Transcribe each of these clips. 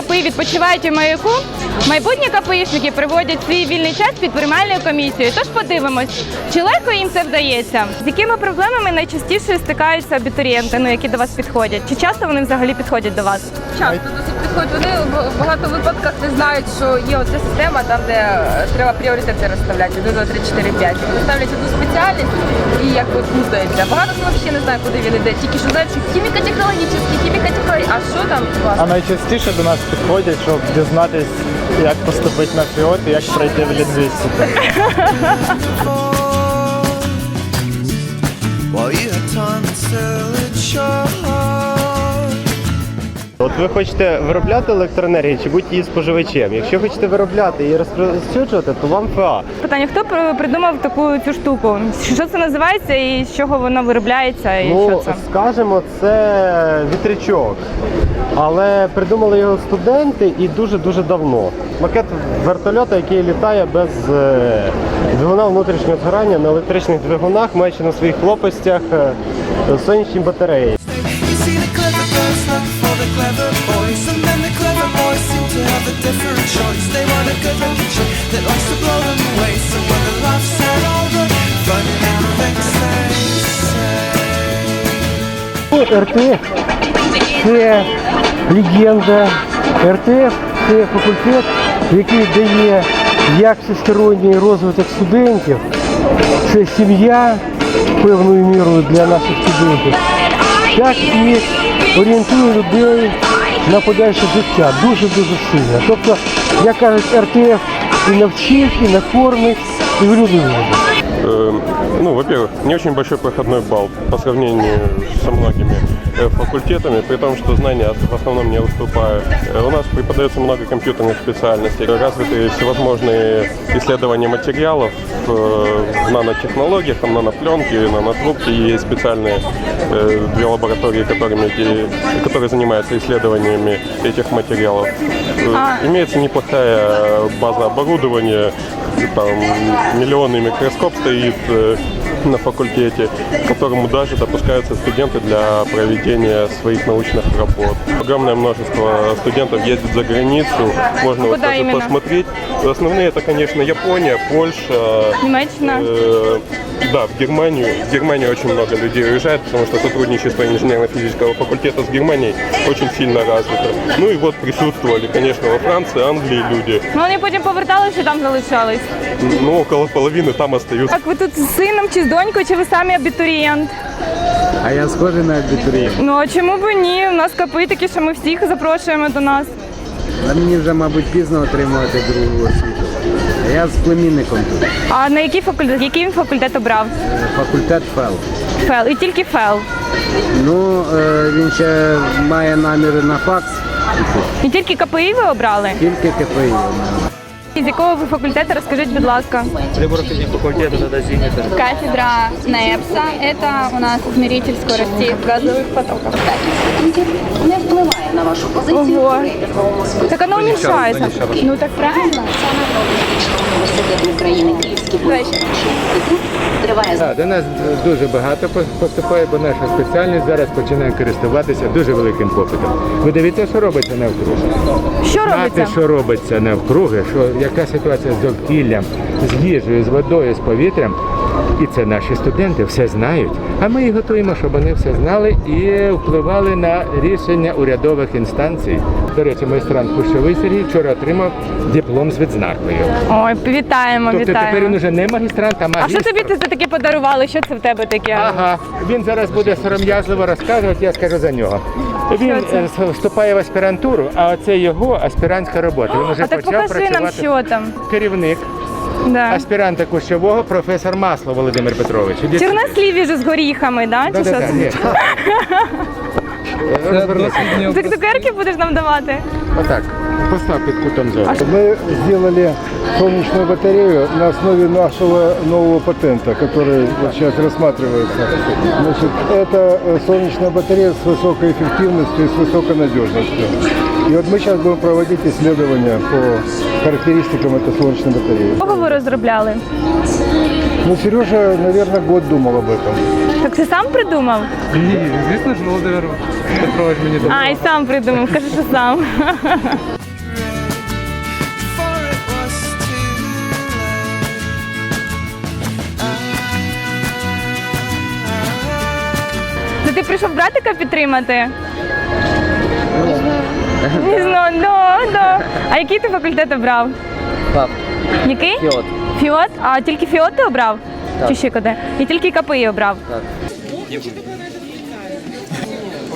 відпочивають у маяку, майбутні КПІшники проводять свій вільний час під приймальною комісією. Тож подивимось, чи легко їм це вдається. З якими проблемами найчастіше стикаються абітурієнти, ну які до вас підходять? Чи часто вони взагалі підходять до вас? Часто досить підходять. Вони в багато випадках не знають, що є оця система, там де е, треба пріоритети розставляти 1, 2, 3, 4, 5. Вони ставлять одну спеціальність і як от плутається. Багато хто взагалі не знає, куди він іде. Тільки що знають, що хіміко-технологічний, хіміко-технологічний. А що там у вас? А найчастіше до нас підходять, щоб дізнатись, як поступити на фіот і як пройти в лінгвістику. While you had time to sell it short. От ви хочете виробляти електроенергію чи бути її споживачем. Якщо хочете виробляти і розповсюджувати, то вам ФА. Питання: хто придумав таку цю штуку? Що це називається і з чого воно виробляється? І що Ну, це? скажімо, це вітрячок. Але придумали його студенти і дуже-дуже давно. Макет вертольота, який літає без е, двигуна внутрішнього згорання на електричних двигунах, маючи на своїх лопастях е, сонячні батареї. Clever boys, and then the clever boys seem to have a different choice. They want a good looking chick that likes to blow them away. So when the laughs all the funny things they say. РТФ це легенда. РТФ це факультет, який дає як всесторонній розвиток студентів, це сім'я певною мірою для наших студентів, так і орієнтує людей на подальше життя дуже-дуже сильно. Тобто, як кажуть, РТФ і навчить, і накормить, і в люди виведе. Э, Ну, во-первых, не очень большой проходной балл по сравнению со многими э, факультетами, при том, что знания в основном не уступают. Э, У нас преподается много компьютерных специальностей, развиты всевозможные исследования материалов э, в нанотехнологиях, там нанопленки, нанотрубки, есть специальные э, две лаборатории, которыми, которые занимаются исследованиями этих материалов. Э, Имеется неплохая база оборудования, там миллионный микроскоп стоит э, на факультете, к которому даже допускаются студенты для проведения своих научных работ. Огромное множество студентов ездит за границу, можно вот Куда даже именно? посмотреть. Основные это, конечно, Япония, Польша, Німеччина. Э, Да, в Германию. В Германию очень много людей уезжает, потому что сотрудничество инженерно-физического факультета с Германией очень сильно развито. Ну и вот присутствовали, конечно, во Франции, Англии люди. Ну вони потім поверталися чи там залишались? Ну, около половины там остаются. Так ви тут з сином чи з донькою, чи ви самі абітурієнт? А я схожий на абітурієнт. Ну а чому б ні? У нас капи такі, що ми всіх запрошуємо до нас. А мені вже, мабуть, пізно отримувати другу освіту. Я з племінником тут. А на який факультет? Який він факультет обрав? Факультет ФЕЛ. ФЕЛ. І тільки ФЕЛ. Ну, е, він ще має наміри на факс. І тільки КПІ ви обрали? Тільки КПІ З якого ви факультету, розкажіть, будь ласка. Кафедра НЭПСа – это у нас измеритель скорости газовых потоков. не впливає на вашу позицію Ого. у рейтинговому списку. Так воно уменьшається. Ну так правильно. Університет України Триває Так, до нас дуже багато поступає, бо наша спеціальність зараз починає користуватися дуже великим попитом. Ви дивіться, що робиться навкруги. Що Знати, що робиться навкруги, що яка ситуація з довкіллям, з їжею, з водою, з повітрям. І це наші студенти все знають. А ми їх готуємо, щоб вони все знали і впливали на рішення урядових інстанцій. До речі, майстрант Кущовий Сергій вчора отримав диплом з відзнакою. Ой, вітаємо, Тобто тепер він вітаємо. уже не магістрант, а А що тобі це таке подарували? Що це в тебе таке? Ага, він зараз буде сором'язливо розказувати, я скажу за нього. Він це? е, вступає в аспірантуру, а оце його аспірантська робота. Він вже А так почав покажи працювати. нам, що там. Керівник Да. аспіранта кущового, професор Масло Володимир Петрович. Ідіть сюди. Чорносліві ж з горіхами, да? Чи що Да-да-да, це? ні. Розвернися. Так цукерки будеш нам давати? Отак, постав під кутом зору. Мы сделали солнечную батарею на основе нашего нового патента, который вот сейчас рассматривается. Значит, это э, солнечная батарея с высокой эффективностью и с высокой надежностью. И вот мы сейчас будем проводить исследования по характеристикам этой солнечной батареи. Кого ви розробляли? Ну, Сережа, наверное, год думал об этом. Так ти сам придумав? Ні, звісно ж, Володимир Петрович мені допомагав. А, і сам придумав, кажи, що сам. Ну ти прийшов братика підтримати? Ну, ну, Не знаю, ну, ну. А який ти факультет обрав? Пап. Який? Фіот. Фіот? А тільки фіот ти обрав? Чи ще куди? І тільки КПІ обрав?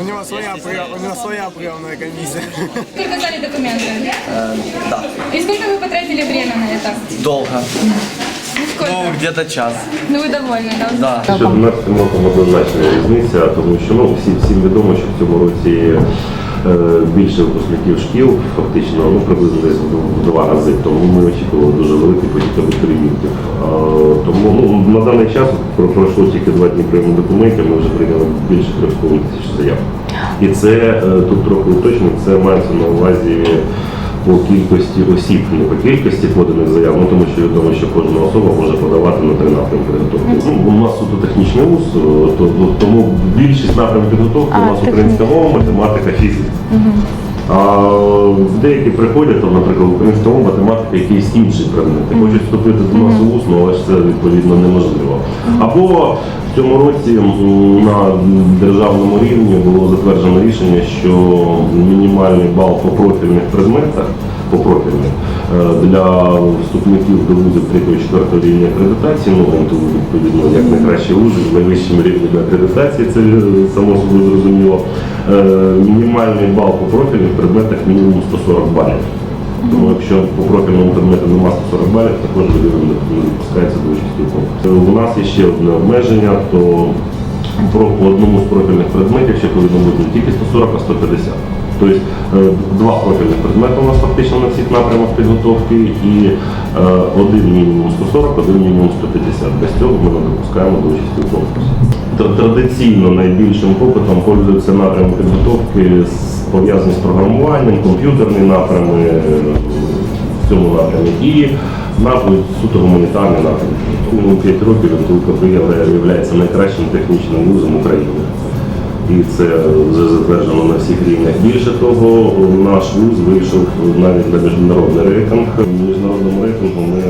У нього своя у нього своя прийомна комісія. Сколько дали документы? да. И сколько вы потратили время на это? Долго. Ну, где-то час. Ну вы довольны, да? Да. Що 12 роком однозначна різниця, тому що ну, всі, всім відомо, що в цьому році е, більше випускників шкіл, фактично ну, приблизно десь в, два рази. Тому ми очікували дуже великий потік абітурієнтів. Е, тому ну, на даний час пройшло тільки два дні прийому документів, ми вже прийняли більше 3,5 тисяч заяв. І це е, тут трохи уточнено, це мається на увазі по кількості осіб, не по кількості поданих заяв, ну тому що відомо, що кожна особа може подавати на три напрямки підготовки. Ну, у нас тут технічний вуз, то, ну, тому більшість напрямків підготовки у нас українська мова, математика, фізика. А деякі приходять, там, наприклад, українська мова, математика, якийсь інший предмет. Хочуть вступити до нас у усно, але ж це відповідно неможливо. Або в цьому році на державному рівні було затверджено рішення, що мінімальний бал по профільних предметах по профільних е, для вступників до вузів 3-4 рівня акредитації, ну відповідно, як найкращі вузи з найвищим рівнем акредитації, це е, само собою зрозуміло. Е, Мінімальний бал по профільних предметах мінімум 140 балів. Тому якщо по профільному предмету нема 140 балів, також не допускається до участі у конкурсі. У нас є ще одне обмеження, то по одному з профільних предметів ще повинно бути не тільки 140, а 150. Тобто е, два профільних предмети у нас фактично на всіх напрямах підготовки і е, один мінімум 140, один мінімум 150. Без цього ми не допускаємо до участі у конкурсі. Традиційно найбільшим попитом пользуються напрями підготовки пов'язані з програмуванням, комп'ютерні напрями е, в цьому напрямі і напрямі суто гуманітарний напрям. Ну, 5 років НТУ є найкращим технічним вузом України. І це вже затверджено на всіх рівнях. Більше того, наш вуз вийшов навіть на міжнародний рейтинг. В міжнародному рейтингу ми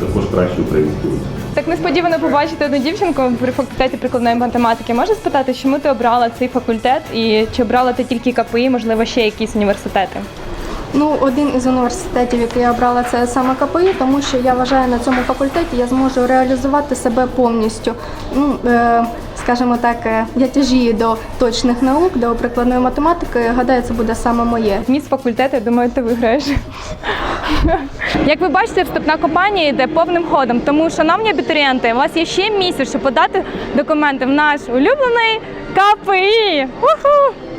також краще українські. Так несподівано побачити одну дівчинку при факультеті прикладної математики. Можна спитати, чому ти обрала цей факультет і чи обрала ти тільки КПІ, можливо, ще якісь університети? Ну, один із університетів, який я обрала, це саме КПІ, тому що я вважаю, на цьому факультеті я зможу реалізувати себе повністю. Ну, е, скажімо так, е, я тяжію до точних наук, до прикладної математики. Гадаю, це буде саме моє. Міс факультету, я думаю, ти виграєш. Як ви бачите, вступна кампанія йде повним ходом. Тому, шановні абітурієнти, у вас є ще місяць, щоб подати документи в наш улюблений КПІ. Уху!